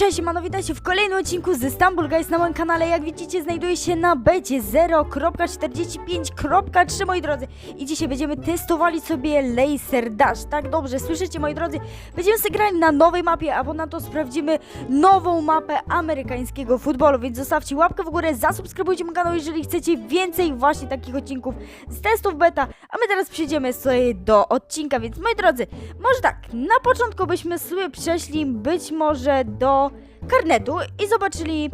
Cześć, mano, witajcie w kolejnym odcinku z Istanbul Guys na moim kanale. Jak widzicie, znajduje się na becie 0.45.3, moi drodzy. I dzisiaj będziemy testowali sobie Laser Dash. Tak dobrze, słyszycie, moi drodzy? Będziemy sobie grali na nowej mapie, a ponadto sprawdzimy nową mapę amerykańskiego futbolu. Więc zostawcie łapkę w górę, zasubskrybujcie mój kanał, jeżeli chcecie więcej właśnie takich odcinków z testów beta. A my teraz przejdziemy sobie do odcinka, więc moi drodzy, może tak, na początku byśmy sobie przeszli być może do karnetu i zobaczyli.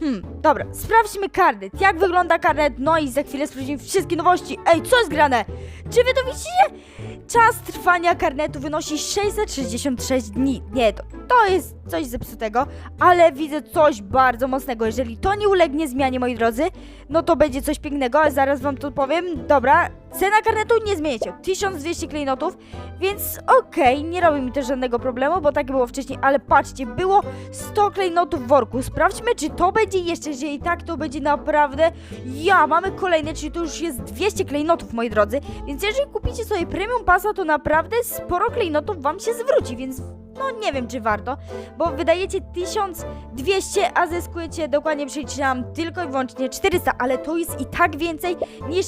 Hmm, dobra, sprawdźmy karnet. Jak wygląda karnet? No i za chwilę sprawdzimy wszystkie nowości. Ej, co jest grane? Czy wy to widzicie? Czas trwania karnetu wynosi 666 dni. Nie, to, to jest coś zepsutego, ale widzę coś bardzo mocnego. Jeżeli to nie ulegnie zmianie, moi drodzy, no to będzie coś pięknego, ale zaraz wam to powiem. Dobra, cena karnetu nie zmieni się. 1200 klejnotów, więc okej, nie robi mi to żadnego problemu, bo tak było wcześniej, ale patrzcie, było 100 klejnotów w worku. Sprawdźmy, czy to będzie jeszcze, jeżeli tak, to będzie naprawdę... Ja, mamy kolejne, czyli to już jest 200 klejnotów, moi drodzy, więc jeżeli kupicie sobie premium pasa, to naprawdę sporo klejnotów wam się zwróci, więc no nie wiem, czy warto, bo wydajecie 1200, a zyskujecie, dokładnie przeliczyłam, tylko i wyłącznie 400, ale to jest i tak więcej niż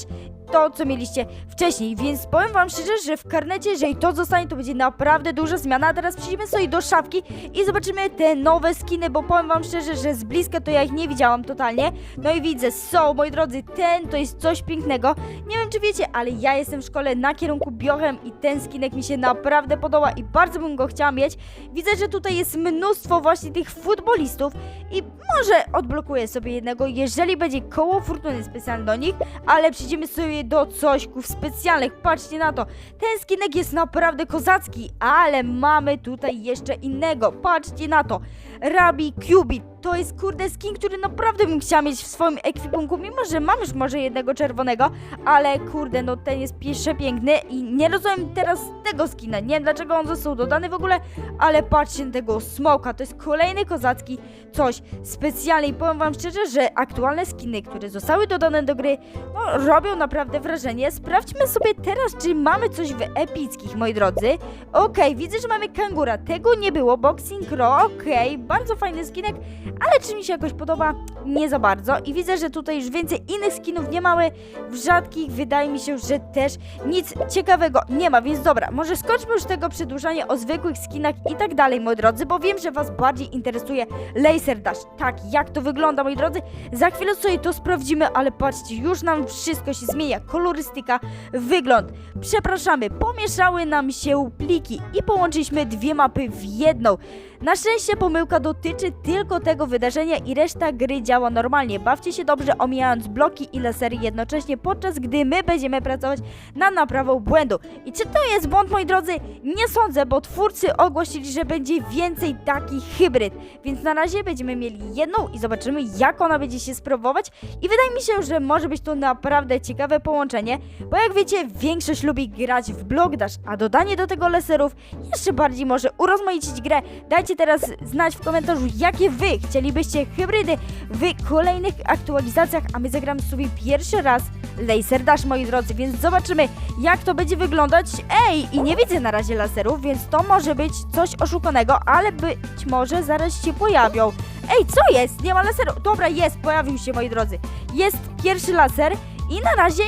to, co mieliście wcześniej, więc powiem wam szczerze, że w karnecie, jeżeli to zostanie, to będzie naprawdę duża zmiana, a teraz przejdziemy sobie do szafki i zobaczymy te nowe skiny, bo powiem wam szczerze, że z bliska to ja ich nie widziałam totalnie, no i widzę, są, moi drodzy, ten to jest coś pięknego, nie wiem, czy wiecie, ale ja jestem w szkole na kierunku biochem i ten skinek mi się naprawdę podoba i bardzo bym go chciała mieć, widzę, że tutaj jest mnóstwo właśnie tych futbolistów i może odblokuję sobie jednego, jeżeli będzie koło fortuny specjalne do nich, ale przejdziemy sobie do cośków specjalnych. Patrzcie na to. Ten skinek jest naprawdę kozacki, ale mamy tutaj jeszcze innego. Patrzcie na to. Rabi Cubit. To jest kurde skin, który naprawdę bym chciała mieć w swoim ekwipunku, mimo że mam już może jednego czerwonego, ale kurde, no ten jest przepiękny i nie rozumiem teraz tego skina. Nie wiem dlaczego on został dodany w ogóle, ale patrzcie na tego smoka. To jest kolejny kozacki coś specjalny i powiem wam szczerze, że aktualne skiny, które zostały dodane do gry, no robią naprawdę wrażenie. Sprawdźmy sobie teraz, czy mamy coś w epickich, moi drodzy. Okej, widzę, że mamy kangura. Tego nie było. Boxing Raw, okej, bardzo fajny skinek, ale czy mi się jakoś podoba? Nie za bardzo. I widzę, że tutaj już więcej innych skinów nie mamy. W rzadkich wydaje mi się, że też nic ciekawego nie ma, więc dobra, może skończmy już tego przedłużania o zwykłych skinach i tak dalej, moi drodzy, bo wiem, że was bardziej interesuje Laser Dash. Tak, jak to wygląda, moi drodzy? Za chwilę sobie to sprawdzimy, ale patrzcie, już nam wszystko się zmienia. Kolorystyka, wygląd. Przepraszamy, pomieszały nam się pliki i połączyliśmy dwie mapy w jedną. Na szczęście pomyłka dotyczy tylko tego wydarzenia i reszta gry działa normalnie. Bawcie się dobrze, omijając bloki i lasery jednocześnie, podczas gdy my będziemy pracować nad naprawą błędu. I czy to jest błąd, moi drodzy? Nie sądzę, bo twórcy ogłosili, że będzie więcej takich hybryd. Więc na razie będziemy mieli jedną i zobaczymy, jak ona będzie się sprawować. I wydaje mi się, że może być to naprawdę ciekawe połączenie, bo jak wiecie, większość lubi grać w Block Dash, a dodanie do tego laserów jeszcze bardziej może urozmaicić grę. Dajcie teraz znać w komentarzu, jakie wy chcielibyście hybrydy w kolejnych aktualizacjach, a my zagramy sobie pierwszy raz Laser Dash, moi drodzy, więc zobaczymy, jak to będzie wyglądać. Ej, i nie widzę na razie laserów, więc to może być coś oszukanego, ale być może zaraz się pojawią. Ej, co jest? Nie ma laseru. Dobra, jest, pojawił się, moi drodzy. Jest pierwszy laser i na razie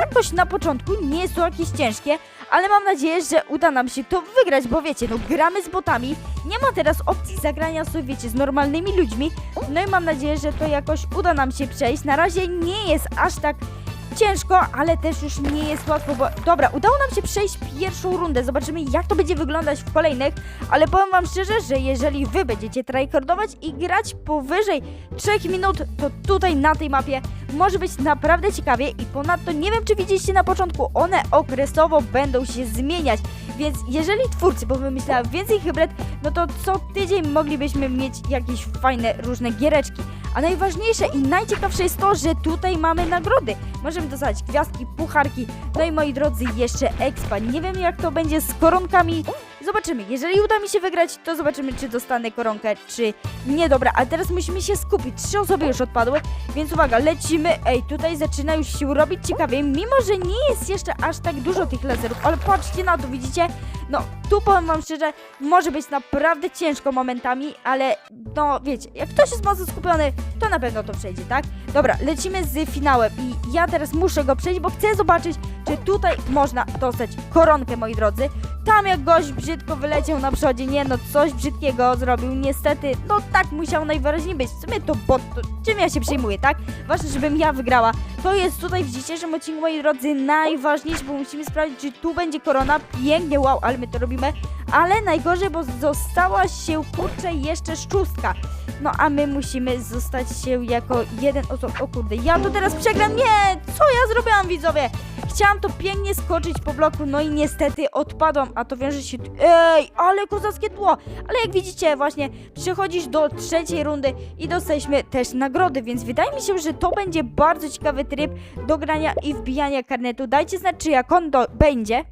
jakoś na początku nie to jakieś ciężkie, ale mam nadzieję, że uda nam się to wygrać, bo wiecie, no gramy z botami, nie ma teraz opcji zagrania sobie, wiecie, z normalnymi ludźmi, no i mam nadzieję, że to jakoś uda nam się przejść. Na razie nie jest aż tak ciężko, ale też już nie jest łatwo, bo dobra, udało nam się przejść pierwszą rundę, zobaczymy jak to będzie wyglądać w kolejnych, ale powiem wam szczerze, że jeżeli wy będziecie tryhardować i grać powyżej 3 minut, to tutaj na tej mapie może być naprawdę ciekawie i ponadto nie wiem czy widzieliście na początku, one okresowo będą się zmieniać, więc jeżeli twórcy powymyślają więcej hybryd, no to co tydzień moglibyśmy mieć jakieś fajne różne giereczki. A najważniejsze i najciekawsze jest to, że tutaj mamy nagrody. Możemy dostać gwiazdki, pucharki, no i moi drodzy, jeszcze expa. Nie wiem jak to będzie z koronkami. Zobaczymy. Jeżeli uda mi się wygrać, to zobaczymy, czy dostanę koronkę, czy nie. Dobra, ale teraz musimy się skupić. Trzy osoby już odpadły, więc uwaga, lecimy. Ej, tutaj zaczyna już się robić ciekawie, mimo że nie jest jeszcze aż tak dużo tych laserów, ale patrzcie na to, widzicie? No, tu powiem wam szczerze, może być naprawdę ciężko momentami, ale no wiecie, jak ktoś jest mocno skupiony, to na pewno to przejdzie, tak? Dobra, lecimy z finałem i ja teraz muszę go przejść, bo chcę zobaczyć, czy tutaj można dostać koronkę, moi drodzy. Tam jak gość brzydko wyleciał na przodzie, nie no, coś brzydkiego zrobił, niestety, no tak musiał najwyraźniej być. W sumie to bot, to czym ja się przejmuję, tak? Ważne, żebym ja wygrała. To jest tutaj w dzisiejszym odcinku, moi drodzy, najważniejsze, bo musimy sprawdzić, czy tu będzie korona. Pięknie, wow, ale my to robimy. Ale najgorzej, bo została się, kurczę, jeszcze szóstka. No a my musimy zostać się jako jeden oso... O kurde, ja to teraz przegram. Nie! Co ja zrobiłam, widzowie? Chciałam to pięknie skoczyć po bloku, no i niestety odpadłam, a to wiąże się... Ej, ale kozackie tło! Ale jak widzicie, właśnie przechodzisz do trzeciej rundy i dostaliśmy też nagrody, więc wydaje mi się, że to będzie bardzo ciekawy tryb do grania i wbijania karnetu. Dajcie znać, czy jak on do... będzie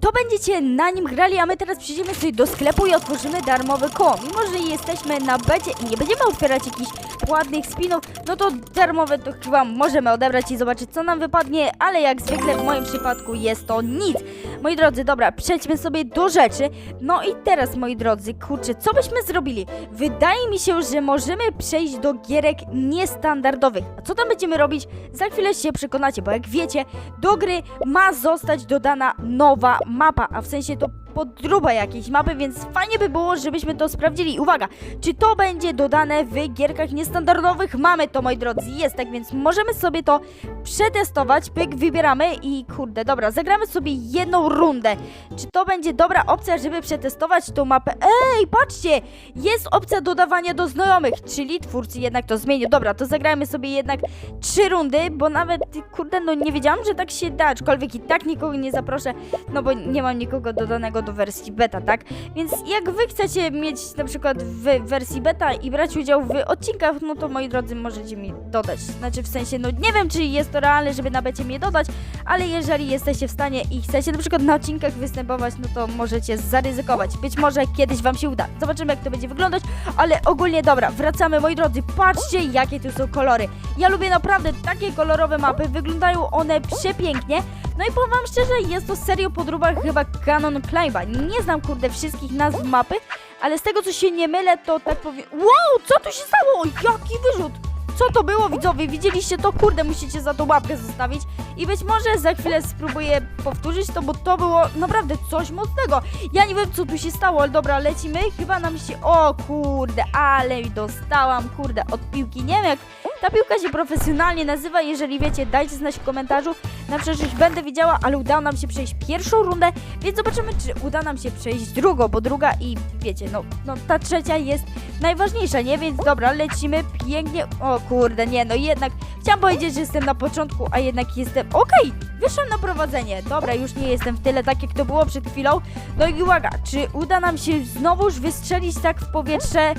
to będziecie na nim grali, a my teraz przyjdziemy sobie do sklepu i otworzymy darmowy koło. Mimo, że jesteśmy na becie i nie będziemy otwierać jakichś ładnych spinów, no to darmowe to chyba możemy odebrać i zobaczyć, co nam wypadnie, ale jak zwykle w moim przypadku jest to nic. Moi drodzy, dobra, przejdźmy sobie do rzeczy. No i teraz, moi drodzy, kurczę, co byśmy zrobili? Wydaje mi się, że możemy przejść do gierek niestandardowych. A co tam będziemy robić? Za chwilę się przekonacie, bo jak wiecie, do gry ma zostać dodana nowa mapa, a w sensie to podróba jakiejś mapy, więc fajnie by było, żebyśmy to sprawdzili. Uwaga, czy to będzie dodane w gierkach niestandardowych? Mamy to, moi drodzy, jest tak, więc możemy sobie to przetestować. Pyk, wybieramy i kurde, dobra, zagramy sobie jedną rundę. Czy to będzie dobra opcja, żeby przetestować tą mapę? Ej, patrzcie, jest opcja dodawania do znajomych, czyli twórcy jednak to zmienił. Dobra, to zagrajmy sobie jednak trzy rundy, bo nawet, kurde, no nie wiedziałam, że tak się da, aczkolwiek i tak nikogo nie zaproszę, no bo nie mam nikogo dodanego do wersji beta, tak? Więc jak wy chcecie mieć na przykład w wersji beta i brać udział w odcinkach, no to moi drodzy możecie mi dodać. Znaczy w sensie, no nie wiem, czy jest to realne, żeby na becie mnie dodać, ale jeżeli jesteście w stanie i chcecie na przykład na odcinkach występować, no to możecie zaryzykować. Być może kiedyś wam się uda. Zobaczymy, jak to będzie wyglądać, ale ogólnie dobra, wracamy, moi drodzy. Patrzcie, jakie tu są kolory. Ja lubię naprawdę takie kolorowe mapy, wyglądają one przepięknie. No i powiem wam szczerze, jest to serio podróba chyba Canon Climba. Nie znam, kurde, wszystkich nazw mapy, ale z tego, co się nie mylę, to tak powiem... Wow, co tu się stało? Jaki wyrzut! Co to było, widzowie? Widzieliście to? Kurde, musicie za to łapkę zostawić. I być może za chwilę spróbuję powtórzyć to, bo to było naprawdę coś mocnego. Ja nie wiem, co tu się stało, ale dobra, lecimy. Chyba nam się... O kurde, ale dostałam, kurde, od piłki. Nie wiem, jak ta piłka się profesjonalnie nazywa. Jeżeli wiecie, dajcie znać w komentarzu. Na przyszłość będę wiedziała, ale udało nam się przejść pierwszą rundę, więc zobaczymy, czy uda nam się przejść drugą, bo druga i wiecie, no, no ta trzecia jest najważniejsza, nie? Więc dobra, lecimy pięknie. O kurde, nie, no jednak chciałam powiedzieć, że jestem na początku, a jednak jestem. Okej, wyszłam na prowadzenie. Dobra, już nie jestem w tyle, tak jak to było przed chwilą. No i uwaga, czy uda nam się znowuż wystrzelić tak w powietrze? Y,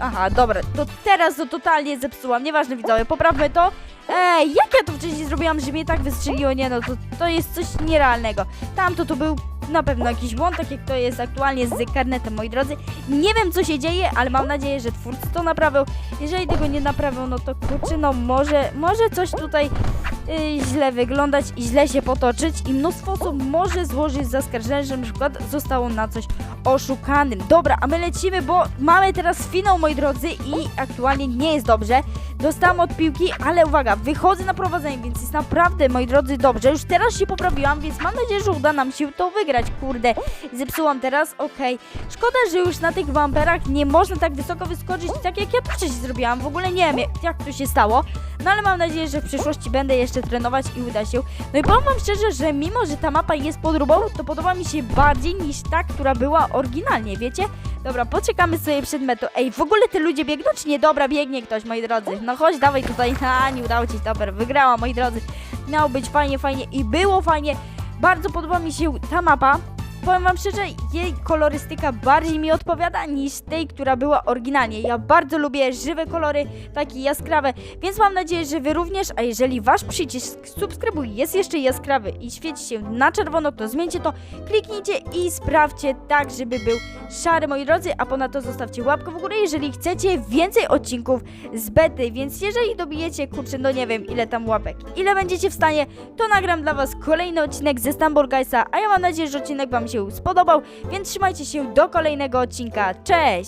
aha, dobra, to teraz to totalnie zepsułam. Nieważne, widzowie, poprawmy to. Ej, jak ja to wcześniej zrobiłam, że mnie tak wystrzeliło? Nie no, to, to jest coś nierealnego. Tamto to był na pewno jakiś błąd, tak jak to jest aktualnie z karnetem, moi drodzy. Nie wiem, co się dzieje, ale mam nadzieję, że twórcy to naprawią. Jeżeli tego nie naprawią, no to kurczę, no może, może coś tutaj yy, źle wyglądać i źle się potoczyć i mnóstwo osób może złożyć zaskarżenie, że na przykład zostało na coś oszukanym. Dobra, a my lecimy, bo mamy teraz finał, moi drodzy i aktualnie nie jest dobrze. Dostałam od piłki, ale uwaga, wychodzę na prowadzenie, więc jest naprawdę, moi drodzy, dobrze. Już teraz się poprawiłam, więc mam nadzieję, że uda nam się to wygrać. Kurde, zepsułam teraz, okej. Szkoda, że już na tych bumperach nie można tak wysoko wyskoczyć, tak jak ja wcześniej zrobiłam. W ogóle nie wiem, jak to się stało. No ale mam nadzieję, że w przyszłości będę jeszcze trenować i uda się. No i powiem wam szczerze, że mimo, że ta mapa jest podróbą, to podoba mi się bardziej niż ta, która była oryginalnie, wiecie? Dobra, poczekamy sobie przed metą. Ej, w ogóle te ludzie biegną czy nie? Dobra, biegnie ktoś, moi drodzy. No chodź, dawaj tutaj. A, nie udało ci się, super, wygrała, moi drodzy. Miało być fajnie, fajnie i było fajnie. Bardzo podoba mi się ta mapa. Powiem wam szczerze, jej kolorystyka bardziej mi odpowiada niż tej, która była oryginalnie. Ja bardzo lubię żywe kolory, takie jaskrawe, więc mam nadzieję, że wy również, a jeżeli wasz przycisk subskrybuj jest jeszcze jaskrawy i świeci się na czerwono, to zmieńcie to, kliknijcie i sprawdźcie tak, żeby był szary, moi drodzy, a ponadto zostawcie łapkę w górę, jeżeli chcecie więcej odcinków z bety, więc jeżeli dobijecie, kurczę, no nie wiem ile tam łapek, ile będziecie w stanie, to nagram dla was kolejny odcinek ze Stumble Guysa, a ja mam nadzieję, że odcinek wam się spodobał, więc trzymajcie się do kolejnego odcinka, cześć!